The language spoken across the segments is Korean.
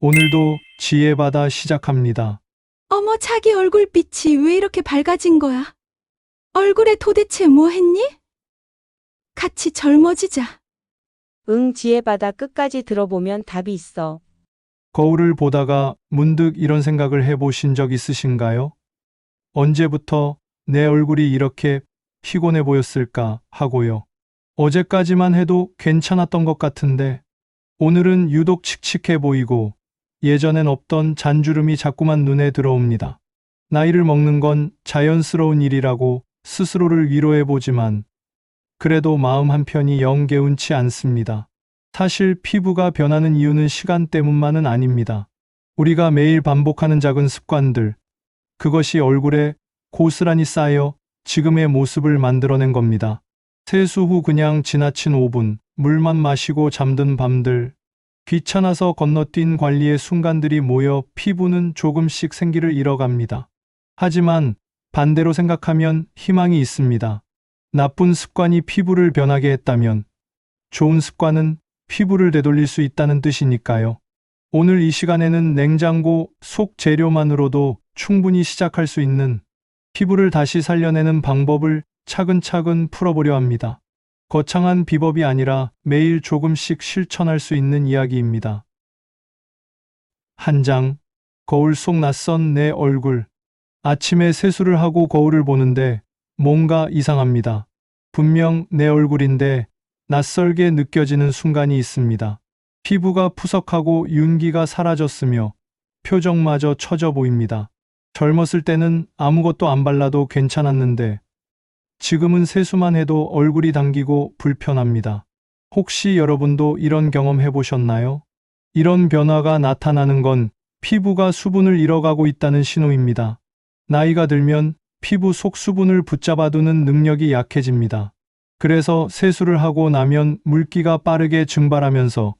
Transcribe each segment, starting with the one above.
오늘도 지혜받아 시작합니다. 어머, 자기 얼굴빛이 왜 이렇게 밝아진 거야? 얼굴에 도대체 뭐 했니? 같이 젊어지자. 응, 지혜받아 끝까지 들어보면 답이 있어. 거울을 보다가 문득 이런 생각을 해보신 적 있으신가요? 언제부터 내 얼굴이 이렇게 피곤해 보였을까 하고요. 어제까지만 해도 괜찮았던 것 같은데 오늘은 유독 칙칙해 보이고 예전엔 없던 잔주름이 자꾸만 눈에 들어옵니다. 나이를 먹는 건 자연스러운 일이라고 스스로를 위로해 보지만 그래도 마음 한편이 영 개운치 않습니다. 사실 피부가 변하는 이유는 시간 때문만은 아닙니다. 우리가 매일 반복하는 작은 습관들, 그것이 얼굴에 고스란히 쌓여 지금의 모습을 만들어낸 겁니다. 세수 후 그냥 지나친 5분, 물만 마시고 잠든 밤들, 귀찮아서 건너뛴 관리의 순간들이 모여 피부는 조금씩 생기를 잃어갑니다. 하지만 반대로 생각하면 희망이 있습니다. 나쁜 습관이 피부를 변하게 했다면 좋은 습관은 피부를 되돌릴 수 있다는 뜻이니까요. 오늘 이 시간에는 냉장고 속 재료만으로도 충분히 시작할 수 있는 피부를 다시 살려내는 방법을 차근차근 풀어보려 합니다. 거창한 비법이 아니라 매일 조금씩 실천할 수 있는 이야기입니다. 한 장, 거울 속 낯선 내 얼굴. 아침에 세수를 하고 거울을 보는데 뭔가 이상합니다. 분명 내 얼굴인데 낯설게 느껴지는 순간이 있습니다. 피부가 푸석하고 윤기가 사라졌으며 표정마저 처져 보입니다. 젊었을 때는 아무것도 안 발라도 괜찮았는데 지금은 세수만 해도 얼굴이 당기고 불편합니다. 혹시 여러분도 이런 경험 해보셨나요? 이런 변화가 나타나는 건 피부가 수분을 잃어가고 있다는 신호입니다. 나이가 들면 피부 속 수분을 붙잡아두는 능력이 약해집니다. 그래서 세수를 하고 나면 물기가 빠르게 증발하면서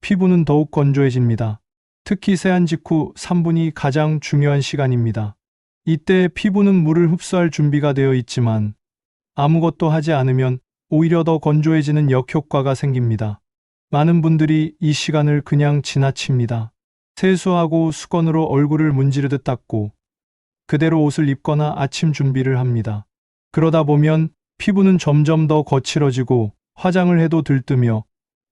피부는 더욱 건조해집니다. 특히 세안 직후 3분이 가장 중요한 시간입니다. 이때 피부는 물을 흡수할 준비가 되어 있지만 아무것도 하지 않으면 오히려 더 건조해지는 역효과가 생깁니다. 많은 분들이 이 시간을 그냥 지나칩니다. 세수하고 수건으로 얼굴을 문지르듯 닦고 그대로 옷을 입거나 아침 준비를 합니다. 그러다 보면 피부는 점점 더 거칠어지고 화장을 해도 들뜨며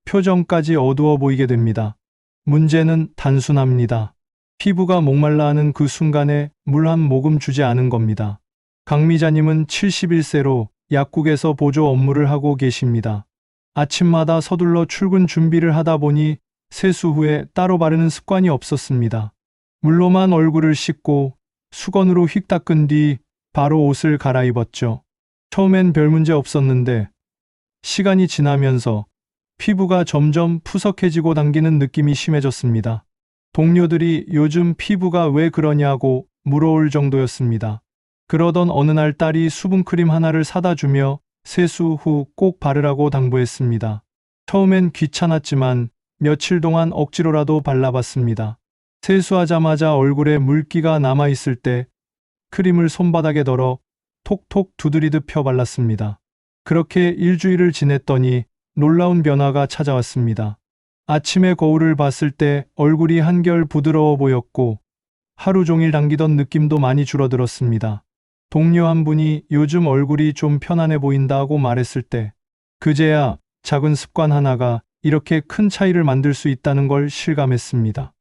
표정까지 어두워 보이게 됩니다. 문제는 단순합니다. 피부가 목말라 하는 그 순간에 물 한 모금 주지 않은 겁니다. 강미자님은 71세로 약국에서 보조 업무를 하고 계십니다. 아침마다 서둘러 출근 준비를 하다 보니 세수 후에 따로 바르는 습관이 없었습니다. 물로만 얼굴을 씻고 수건으로 휙 닦은 뒤 바로 옷을 갈아입었죠. 처음엔 별 문제 없었는데 시간이 지나면서 피부가 점점 푸석해지고 당기는 느낌이 심해졌습니다. 동료들이 요즘 피부가 왜 그러냐고 물어올 정도였습니다. 그러던 어느 날 딸이 수분크림 하나를 사다 주며 세수 후 꼭 바르라고 당부했습니다. 처음엔 귀찮았지만 며칠 동안 억지로라도 발라봤습니다. 세수하자마자 얼굴에 물기가 남아있을 때 크림을 손바닥에 덜어 톡톡 두드리듯 펴 발랐습니다. 그렇게 일주일을 지냈더니 놀라운 변화가 찾아왔습니다. 아침에 거울을 봤을 때 얼굴이 한결 부드러워 보였고 하루 종일 당기던 느낌도 많이 줄어들었습니다. 동료 한 분이 요즘 얼굴이 좀 편안해 보인다고 말했을 때 그제야 작은 습관 하나가 이렇게 큰 차이를 만들 수 있다는 걸 실감했습니다.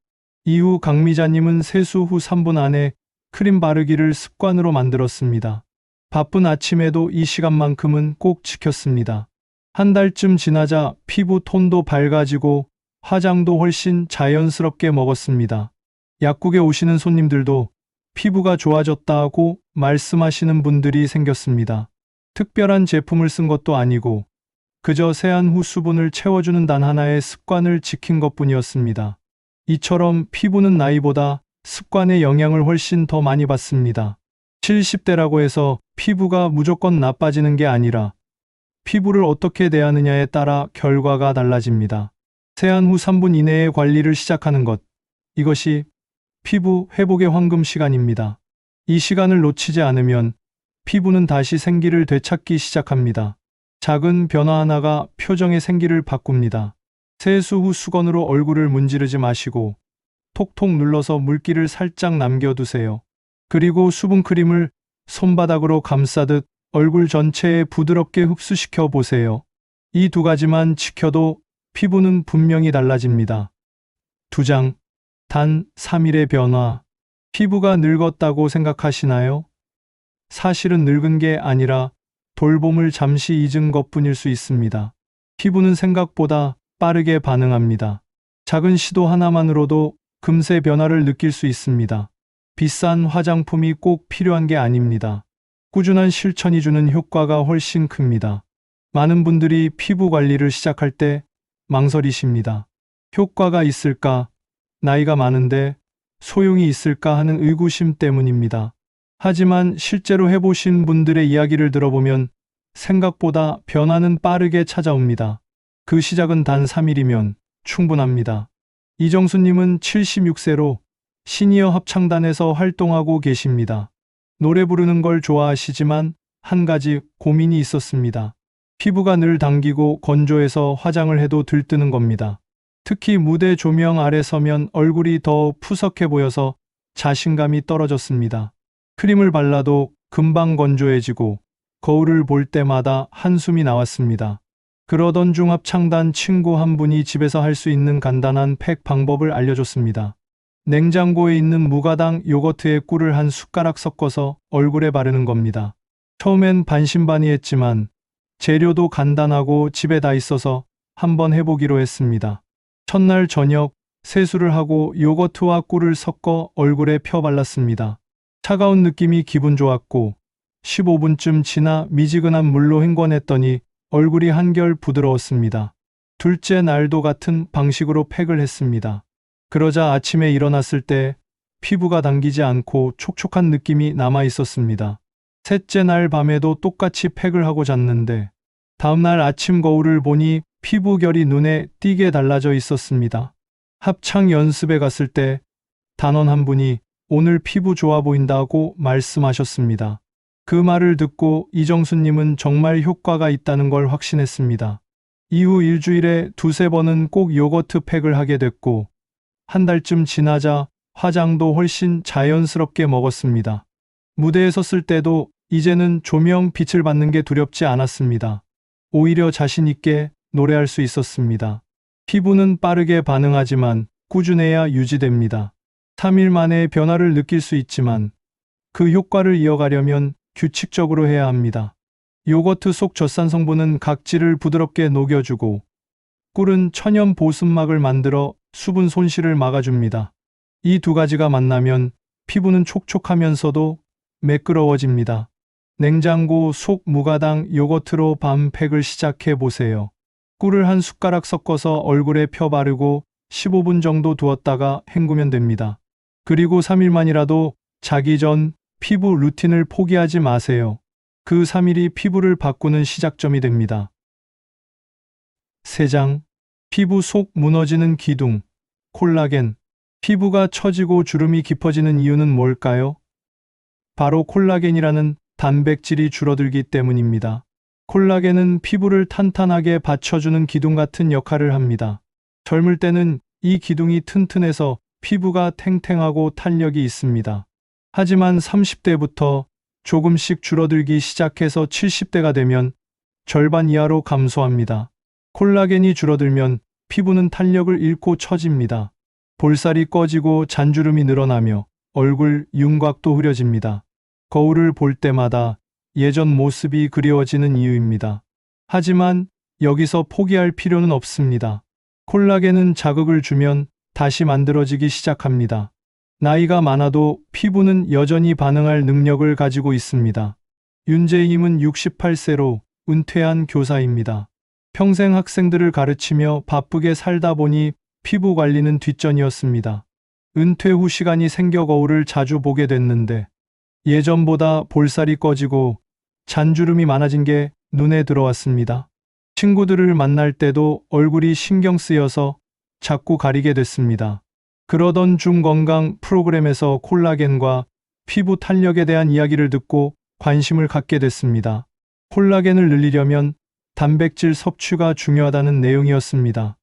이후 강미자님은 세수 후 3분 안에 크림 바르기를 습관으로 만들었습니다. 바쁜 아침에도 이 시간만큼은 꼭 지켰습니다. 한 달쯤 지나자 피부 톤도 밝아지고 화장도 훨씬 자연스럽게 먹었습니다. 약국에 오시는 손님들도 피부가 좋아졌다고 말씀하시는 분들이 생겼습니다. 특별한 제품을 쓴 것도 아니고 그저 세안 후 수분을 채워주는 단 하나의 습관을 지킨 것 뿐이었습니다. 이처럼 피부는 나이보다 습관의 영향을 훨씬 더 많이 받습니다. 70대라고 해서 피부가 무조건 나빠지는 게 아니라 피부를 어떻게 대하느냐에 따라 결과가 달라집니다. 세안 후 3분 이내에 관리를 시작하는 것. 이것이 피부 회복의 황금 시간입니다. 이 시간을 놓치지 않으면 피부는 다시 생기를 되찾기 시작합니다. 작은 변화 하나가 표정의 생기를 바꿉니다. 세수 후 수건으로 얼굴을 문지르지 마시고 톡톡 눌러서 물기를 살짝 남겨두세요. 그리고 수분크림을 손바닥으로 감싸듯 얼굴 전체에 부드럽게 흡수시켜 보세요. 이 두 가지만 지켜도 피부는 분명히 달라집니다. 두 장, 단 3일의 변화. 피부가 늙었다고 생각하시나요? 사실은 늙은 게 아니라 돌봄을 잠시 잊은 것 뿐일 수 있습니다. 피부는 생각보다 빠르게 반응합니다. 작은 시도 하나만으로도 금세 변화를 느낄 수 있습니다. 비싼 화장품이 꼭 필요한 게 아닙니다. 꾸준한 실천이 주는 효과가 훨씬 큽니다. 많은 분들이 피부 관리를 시작할 때 망설이십니다. 효과가 있을까? 나이가 많은데 소용이 있을까 하는 의구심 때문입니다. 하지만 실제로 해보신 분들의 이야기를 들어보면 생각보다 변화는 빠르게 찾아옵니다. 그 시작은 단 3일이면 충분합니다. 이정수님은 76세로 시니어 합창단에서 활동하고 계십니다. 노래 부르는 걸 좋아하시지만 한 가지 고민이 있었습니다. 피부가 늘 당기고 건조해서 화장을 해도 들뜨는 겁니다. 특히 무대 조명 아래 서면 얼굴이 더 푸석해 보여서 자신감이 떨어졌습니다. 크림을 발라도 금방 건조해지고 거울을 볼 때마다 한숨이 나왔습니다. 그러던 중 합창단 친구 한 분이 집에서 할 수 있는 간단한 팩 방법을 알려줬습니다. 냉장고에 있는 무가당 요거트에 꿀을 한 숟가락 섞어서 얼굴에 바르는 겁니다. 처음엔 반신반의했지만 재료도 간단하고 집에 다 있어서 한번 해보기로 했습니다. 첫날 저녁 세수를 하고 요거트와 꿀을 섞어 얼굴에 펴 발랐습니다. 차가운 느낌이 기분 좋았고 15분쯤 지나 미지근한 물로 헹궈냈더니 얼굴이 한결 부드러웠습니다. 둘째 날도 같은 방식으로 팩을 했습니다. 그러자 아침에 일어났을 때 피부가 당기지 않고 촉촉한 느낌이 남아 있었습니다. 셋째 날 밤에도 똑같이 팩을 하고 잤는데 다음날 아침 거울을 보니 피부결이 눈에 띄게 달라져 있었습니다. 합창 연습에 갔을 때 단원 한 분이 오늘 피부 좋아 보인다고 말씀하셨습니다. 그 말을 듣고 이정수님은 정말 효과가 있다는 걸 확신했습니다. 이후 일주일에 두세 번은 꼭 요거트 팩을 하게 됐고, 한 달쯤 지나자 화장도 훨씬 자연스럽게 먹었습니다. 무대에 섰을 때도 이제는 조명 빛을 받는 게 두렵지 않았습니다. 오히려 자신 있게 노래할 수 있었습니다. 피부는 빠르게 반응하지만 꾸준해야 유지됩니다. 3일 만에 변화를 느낄 수 있지만 그 효과를 이어가려면 규칙적으로 해야 합니다. 요거트 속 젖산 성분은 각질을 부드럽게 녹여주고 꿀은 천연 보습막을 만들어 수분 손실을 막아줍니다. 이 두 가지가 만나면 피부는 촉촉하면서도 매끄러워집니다. 냉장고 속 무가당 요거트로 밤 팩을 시작해 보세요. 꿀을 한 숟가락 섞어서 얼굴에 펴 바르고 15분 정도 두었다가 헹구면 됩니다. 그리고 3일만이라도 자기 전 피부 루틴을 포기하지 마세요. 그 3일이 피부를 바꾸는 시작점이 됩니다. 3장. 피부 속 무너지는 기둥. 콜라겐. 피부가 처지고 주름이 깊어지는 이유는 뭘까요? 바로 콜라겐이라는 단백질이 줄어들기 때문입니다. 콜라겐은 피부를 탄탄하게 받쳐주는 기둥 같은 역할을 합니다. 젊을 때는 이 기둥이 튼튼해서 피부가 탱탱하고 탄력이 있습니다. 하지만 30대부터 조금씩 줄어들기 시작해서 70대가 되면 절반 이하로 감소합니다. 콜라겐이 줄어들면 피부는 탄력을 잃고 처집니다. 볼살이 꺼지고 잔주름이 늘어나며 얼굴 윤곽도 흐려집니다. 거울을 볼 때마다 예전 모습이 그리워지는 이유입니다. 하지만 여기서 포기할 필요는 없습니다. 콜라겐은 자극을 주면 다시 만들어지기 시작합니다. 나이가 많아도 피부는 여전히 반응할 능력을 가지고 있습니다. 윤재임은 68세로 은퇴한 교사입니다. 평생 학생들을 가르치며 바쁘게 살다 보니 피부 관리는 뒷전이었습니다. 은퇴 후 시간이 생겨 거울을 자주 보게 됐는데 예전보다 볼살이 꺼지고 잔주름이 많아진 게 눈에 들어왔습니다. 친구들을 만날 때도 얼굴이 신경 쓰여서 자꾸 가리게 됐습니다. 그러던 중 건강 프로그램에서 콜라겐과 피부 탄력에 대한 이야기를 듣고 관심을 갖게 됐습니다. 콜라겐을 늘리려면 단백질 섭취가 중요하다는 내용이었습니다.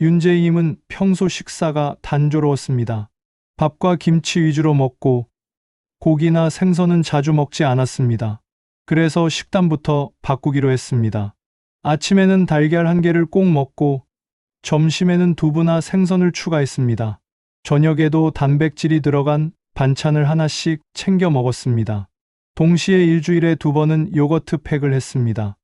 윤재임은 평소 식사가 단조로웠습니다. 밥과 김치 위주로 먹고 고기나 생선은 자주 먹지 않았습니다. 그래서 식단부터 바꾸기로 했습니다. 아침에는 달걀 한 개를 꼭 먹고 점심에는 두부나 생선을 추가했습니다. 저녁에도 단백질이 들어간 반찬을 하나씩 챙겨 먹었습니다. 동시에 일주일에 두 번은 요거트 팩을 했습니다.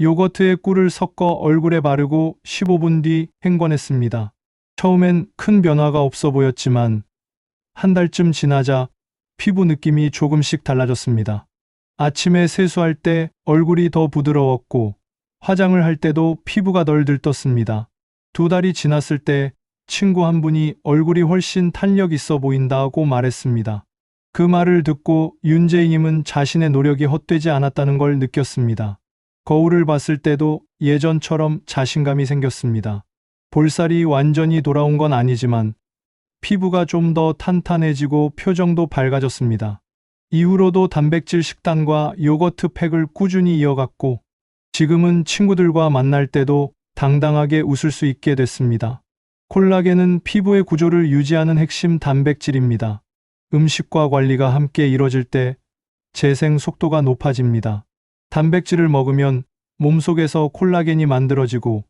요거트에 꿀을 섞어 얼굴에 바르고 15분 뒤 행권했습니다. 처음엔 큰 변화가 없어 보였지만 한 달쯤 지나자 피부 느낌이 조금씩 달라졌습니다. 아침에 세수할 때 얼굴이 더 부드러웠고 화장을 할 때도 피부가 덜 들떴습니다. 두 달이 지났을 때 친구 한 분이 얼굴이 훨씬 탄력 있어 보인다고 말했습니다. 그 말을 듣고 윤재희님은 자신의 노력이 헛되지 않았다는 걸 느꼈습니다. 거울을 봤을 때도 예전처럼 자신감이 생겼습니다. 볼살이 완전히 돌아온 건 아니지만 피부가 좀 더 탄탄해지고 표정도 밝아졌습니다. 이후로도 단백질 식단과 요거트 팩을 꾸준히 이어갔고 지금은 친구들과 만날 때도 당당하게 웃을 수 있게 됐습니다. 콜라겐은 피부의 구조를 유지하는 핵심 단백질입니다. 음식과 관리가 함께 이뤄질 때 재생 속도가 높아집니다. 단백질을 먹으면 몸속에서 콜라겐이 만들어지고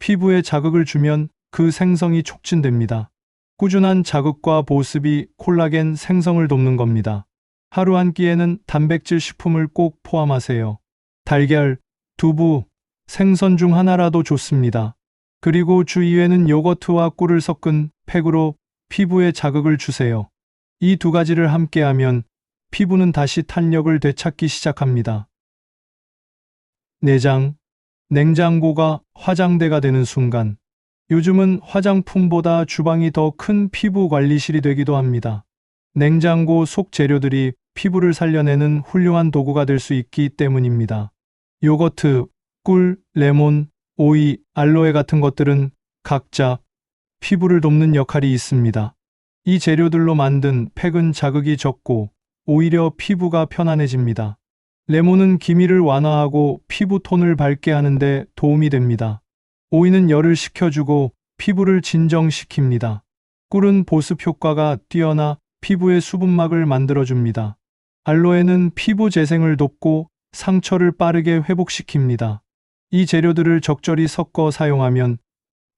피부에 자극을 주면 그 생성이 촉진됩니다. 꾸준한 자극과 보습이 콜라겐 생성을 돕는 겁니다. 하루 한 끼에는 단백질 식품을 꼭 포함하세요. 달걀, 두부, 생선 중 하나라도 좋습니다. 그리고 주 2회는 요거트와 꿀을 섞은 팩으로 피부에 자극을 주세요. 이 두 가지를 함께하면 피부는 다시 탄력을 되찾기 시작합니다. 내장, 냉장고가 화장대가 되는 순간, 요즘은 화장품보다 주방이 더 큰 피부 관리실이 되기도 합니다. 냉장고 속 재료들이 피부를 살려내는 훌륭한 도구가 될 수 있기 때문입니다. 요거트, 꿀, 레몬, 오이, 알로에 같은 것들은 각자 피부를 돕는 역할이 있습니다. 이 재료들로 만든 팩은 자극이 적고 오히려 피부가 편안해집니다. 레몬은 기미를 완화하고 피부 톤을 밝게 하는데 도움이 됩니다. 오이는 열을 식혀주고 피부를 진정시킵니다. 꿀은 보습 효과가 뛰어나 피부의 수분막을 만들어줍니다. 알로에는 피부 재생을 돕고 상처를 빠르게 회복시킵니다. 이 재료들을 적절히 섞어 사용하면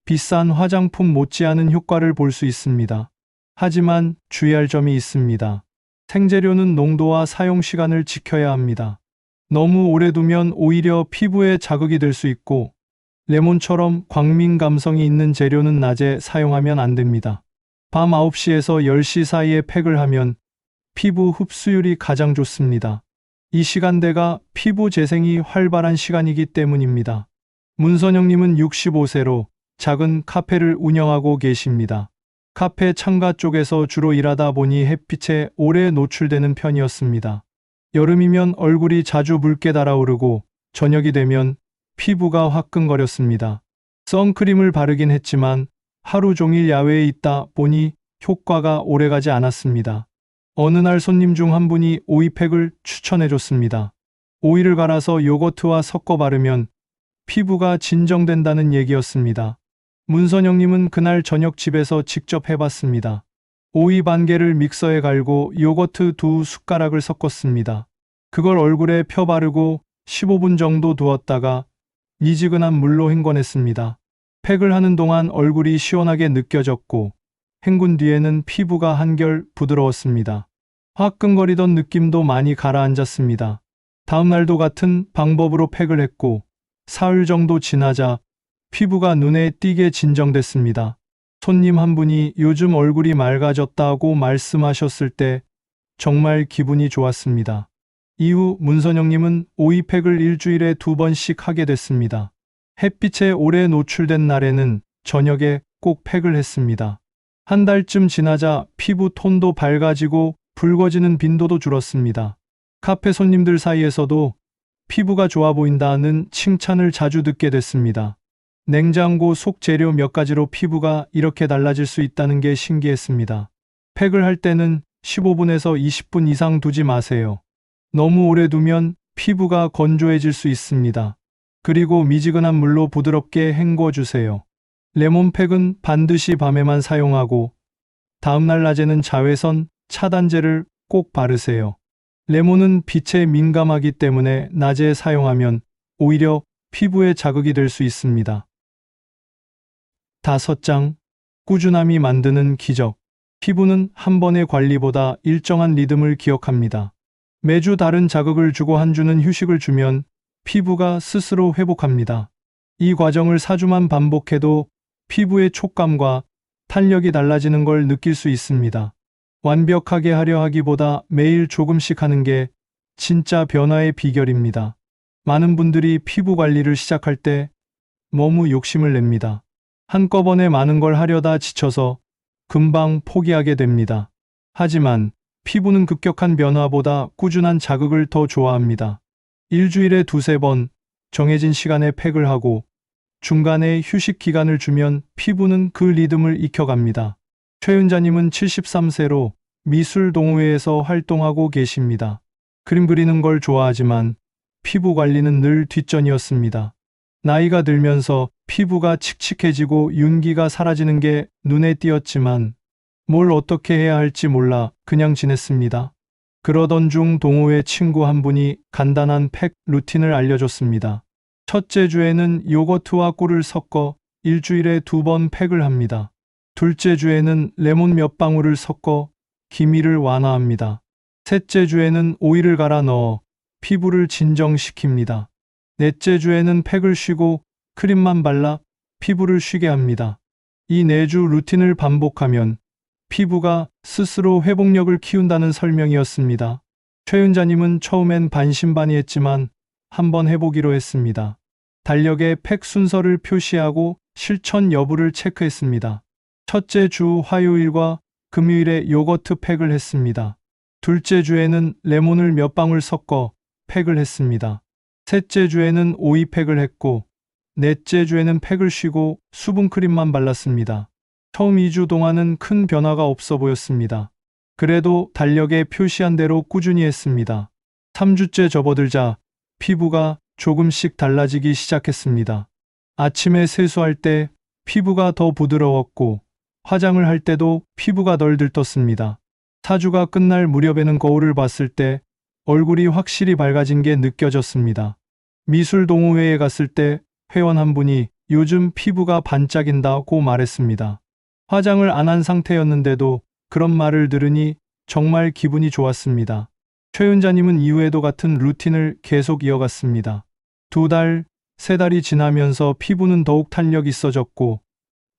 비싼 화장품 못지않은 효과를 볼 수 있습니다. 하지만 주의할 점이 있습니다. 생재료는 농도와 사용 시간을 지켜야 합니다. 너무 오래 두면 오히려 피부에 자극이 될 수 있고 레몬처럼 광민 감성이 있는 재료는 낮에 사용하면 안 됩니다. 밤 9시에서 10시 사이에 팩을 하면 피부 흡수율이 가장 좋습니다. 이 시간대가 피부 재생이 활발한 시간이기 때문입니다. 문선영님은 65세로 작은 카페를 운영하고 계십니다. 카페 창가 쪽에서 주로 일하다 보니 햇빛에 오래 노출되는 편이었습니다. 여름이면 얼굴이 자주 붉게 달아오르고 저녁이 되면 피부가 화끈거렸습니다. 선크림을 바르긴 했지만 하루 종일 야외에 있다 보니 효과가 오래가지 않았습니다. 어느 날 손님 중 한 분이 오이팩을 추천해 줬습니다. 오이를 갈아서 요거트와 섞어 바르면 피부가 진정된다는 얘기였습니다. 문선영님은 그날 저녁 집에서 직접 해봤습니다. 오이 반 개를 믹서에 갈고 요거트 두 숟가락을 섞었습니다. 그걸 얼굴에 펴 바르고 15분 정도 두었다가 미지근한 물로 헹궈냈습니다. 팩을 하는 동안 얼굴이 시원하게 느껴졌고 헹군 뒤에는 피부가 한결 부드러웠습니다. 화끈거리던 느낌도 많이 가라앉았습니다. 다음 날도 같은 방법으로 팩을 했고 사흘 정도 지나자 피부가 눈에 띄게 진정됐습니다. 손님 한 분이 요즘 얼굴이 맑아졌다고 말씀하셨을 때 정말 기분이 좋았습니다. 이후 문선영님은 오이팩을 일주일에 두 번씩 하게 됐습니다. 햇빛에 오래 노출된 날에는 저녁에 꼭 팩을 했습니다. 한 달쯤 지나자 피부 톤도 밝아지고 붉어지는 빈도도 줄었습니다. 카페 손님들 사이에서도 피부가 좋아 보인다는 칭찬을 자주 듣게 됐습니다. 냉장고 속 재료 몇 가지로 피부가 이렇게 달라질 수 있다는 게 신기했습니다. 팩을 할 때는 15분에서 20분 이상 두지 마세요. 너무 오래 두면 피부가 건조해질 수 있습니다. 그리고 미지근한 물로 부드럽게 헹궈 주세요. 레몬팩은 반드시 밤에만 사용하고 다음날 낮에는 자외선 차단제를 꼭 바르세요. 레몬은 빛에 민감하기 때문에 낮에 사용하면 오히려 피부에 자극이 될 수 있습니다. 다섯 장 꾸준함이 만드는 기적. 피부는 한 번의 관리보다 일정한 리듬을 기억합니다. 매주 다른 자극을 주고 한 주는 휴식을 주면 피부가 스스로 회복합니다. 이 과정을 4주만 반복해도 피부의 촉감과 탄력이 달라지는 걸 느낄 수 있습니다. 완벽하게 하려 하기보다 매일 조금씩 하는 게 진짜 변화의 비결입니다. 많은 분들이 피부 관리를 시작할 때 너무 욕심을 냅니다. 한꺼번에 많은 걸 하려다 지쳐서 금방 포기하게 됩니다. 하지만 피부는 급격한 변화보다 꾸준한 자극을 더 좋아합니다. 일주일에 두세 번 정해진 시간에 팩을 하고 중간에 휴식 기간을 주면 피부는 그 리듬을 익혀갑니다. 최윤자님은 73세로 미술 동호회에서 활동하고 계십니다. 그림 그리는 걸 좋아하지만 피부 관리는 늘 뒷전이었습니다. 나이가 들면서 피부가 칙칙해지고 윤기가 사라지는 게 눈에 띄었지만 뭘 어떻게 해야 할지 몰라 그냥 지냈습니다. 그러던 중 동호회 친구 한 분이 간단한 팩 루틴을 알려줬습니다. 첫째 주에는 요거트와 꿀을 섞어 일주일에 두 번 팩을 합니다. 둘째 주에는 레몬 몇 방울을 섞어 기미를 완화합니다. 셋째 주에는 오일을 갈아 넣어 피부를 진정시킵니다. 넷째 주에는 팩을 쉬고 크림만 발라 피부를 쉬게 합니다. 이 네 주 루틴을 반복하면 피부가 스스로 회복력을 키운다는 설명이었습니다. 최윤자님은 처음엔 반신반의했지만 한번 해보기로 했습니다. 달력에 팩 순서를 표시하고 실천 여부를 체크했습니다. 첫째 주 화요일과 금요일에 요거트 팩을 했습니다. 둘째 주에는 레몬을 몇 방울 섞어 팩을 했습니다. 셋째 주에는 오이 팩을 했고, 넷째 주에는 팩을 쉬고 수분 크림만 발랐습니다. 처음 2주 동안은 큰 변화가 없어 보였습니다. 그래도 달력에 표시한 대로 꾸준히 했습니다. 3주째 접어들자 피부가 조금씩 달라지기 시작했습니다. 아침에 세수할 때 피부가 더 부드러웠고 화장을 할 때도 피부가 덜 들떴습니다. 4주가 끝날 무렵에는 거울을 봤을 때 얼굴이 확실히 밝아진 게 느껴졌습니다. 미술 동호회에 갔을 때 회원 한 분이 요즘 피부가 반짝인다고 말했습니다. 화장을 안 한 상태였는데도 그런 말을 들으니 정말 기분이 좋았습니다. 최윤자님은 이후에도 같은 루틴을 계속 이어갔습니다. 두 달, 세 달이 지나면서 피부는 더욱 탄력 있어졌고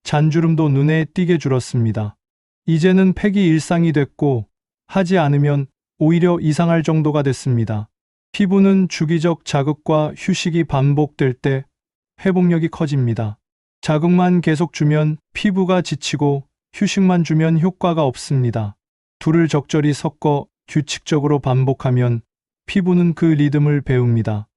잔주름도 눈에 띄게 줄었습니다. 이제는 팩이 일상이 됐고 하지 않으면 오히려 이상할 정도가 됐습니다. 피부는 주기적 자극과 휴식이 반복될 때 회복력이 커집니다. 자극만 계속 주면 피부가 지치고 휴식만 주면 효과가 없습니다. 둘을 적절히 섞어 규칙적으로 반복하면 피부는 그 리듬을 배웁니다.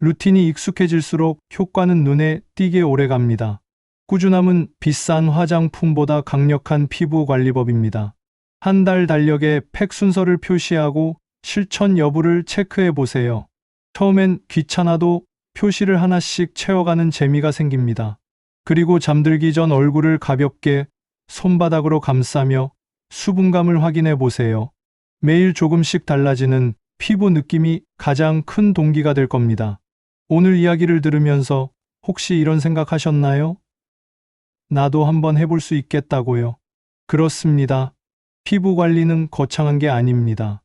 루틴이 익숙해질수록 효과는 눈에 띄게 오래갑니다. 꾸준함은 비싼 화장품보다 강력한 피부 관리법입니다. 한 달 달력에 팩 순서를 표시하고 실천 여부를 체크해 보세요. 처음엔 귀찮아도 표시를 하나씩 채워가는 재미가 생깁니다. 그리고 잠들기 전 얼굴을 가볍게 손바닥으로 감싸며 수분감을 확인해 보세요. 매일 조금씩 달라지는 피부 느낌이 가장 큰 동기가 될 겁니다. 오늘 이야기를 들으면서 혹시 이런 생각 하셨나요? 나도 한번 해볼 수 있겠다고요. 그렇습니다. 피부 관리는 거창한 게 아닙니다.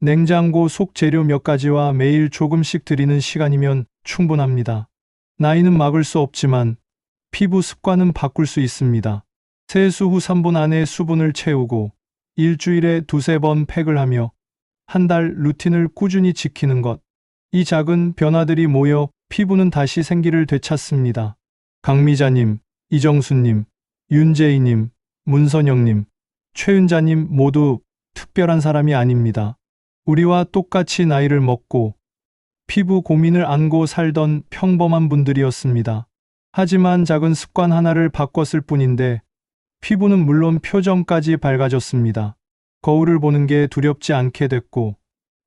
냉장고 속 재료 몇 가지와 매일 조금씩 들이는 시간이면 충분합니다. 나이는 막을 수 없지만 피부 습관은 바꿀 수 있습니다. 세수 후 3분 안에 수분을 채우고 일주일에 두세 번 팩을 하며 한 달 루틴을 꾸준히 지키는 것. 이 작은 변화들이 모여 피부는 다시 생기를 되찾습니다. 강미자님, 이정수님, 윤재희님, 문선영님, 최윤자님 모두 특별한 사람이 아닙니다. 우리와 똑같이 나이를 먹고 피부 고민을 안고 살던 평범한 분들이었습니다. 하지만 작은 습관 하나를 바꿨을 뿐인데 피부는 물론 표정까지 밝아졌습니다. 거울을 보는 게 두렵지 않게 됐고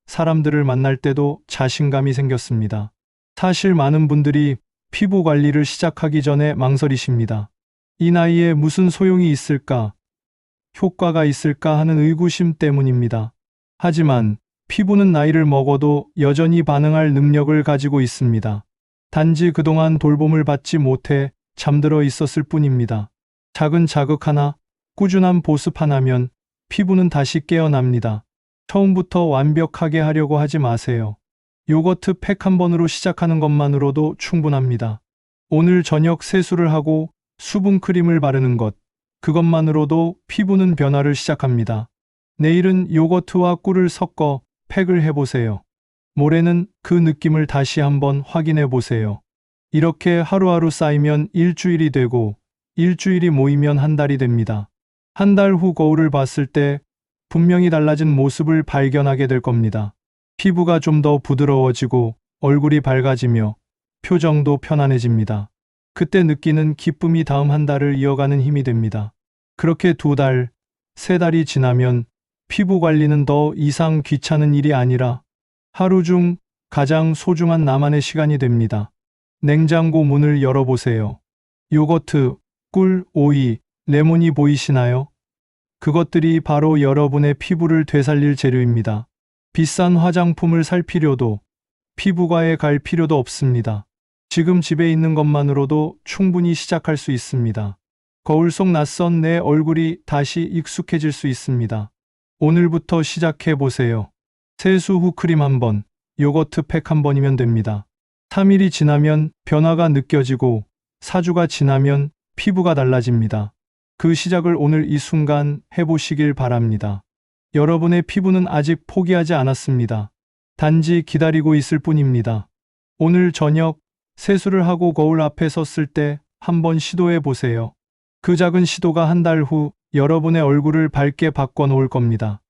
사람들을 만날 때도 자신감이 생겼습니다. 사실 많은 분들이 피부 관리를 시작하기 전에 망설이십니다. 이 나이에 무슨 소용이 있을까? 효과가 있을까 하는 의구심 때문입니다. 하지만 피부는 나이를 먹어도 여전히 반응할 능력을 가지고 있습니다. 단지 그동안 돌봄을 받지 못해 잠들어 있었을 뿐입니다. 작은 자극 하나, 꾸준한 보습 하나면 피부는 다시 깨어납니다. 처음부터 완벽하게 하려고 하지 마세요. 요거트 팩 한 번으로 시작하는 것만으로도 충분합니다. 오늘 저녁 세수를 하고 수분 크림을 바르는 것, 그것만으로도 피부는 변화를 시작합니다. 내일은 요거트와 꿀을 섞어 팩을 해보세요. 모레는 그 느낌을 다시 한번 확인해 보세요. 이렇게 하루하루 쌓이면 일주일이 되고, 일주일이 모이면 한 달이 됩니다. 한 달 후 거울을 봤을 때 분명히 달라진 모습을 발견하게 될 겁니다. 피부가 좀 더 부드러워지고 얼굴이 밝아지며 표정도 편안해집니다. 그때 느끼는 기쁨이 다음 한 달을 이어가는 힘이 됩니다. 그렇게 두 달, 세 달이 지나면 피부 관리는 더 이상 귀찮은 일이 아니라 하루 중 가장 소중한 나만의 시간이 됩니다. 냉장고 문을 열어보세요. 요거트, 꿀, 오이, 레몬이 보이시나요? 그것들이 바로 여러분의 피부를 되살릴 재료입니다. 비싼 화장품을 살 필요도, 피부과에 갈 필요도 없습니다. 지금 집에 있는 것만으로도 충분히 시작할 수 있습니다. 거울 속 낯선 내 얼굴이 다시 익숙해질 수 있습니다. 오늘부터 시작해 보세요. 세수 후 크림 한 번, 요거트 팩 한 번이면 됩니다. 3일이 지나면 변화가 느껴지고 4주가 지나면 피부가 달라집니다. 그 시작을 오늘 이 순간 해보시길 바랍니다. 여러분의 피부는 아직 포기하지 않았습니다. 단지 기다리고 있을 뿐입니다. 오늘 저녁 세수를 하고 거울 앞에 섰을 때 한번 시도해 보세요. 그 작은 시도가 한 달 후 여러분의 얼굴을 밝게 바꿔 놓을 겁니다.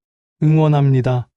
응원합니다.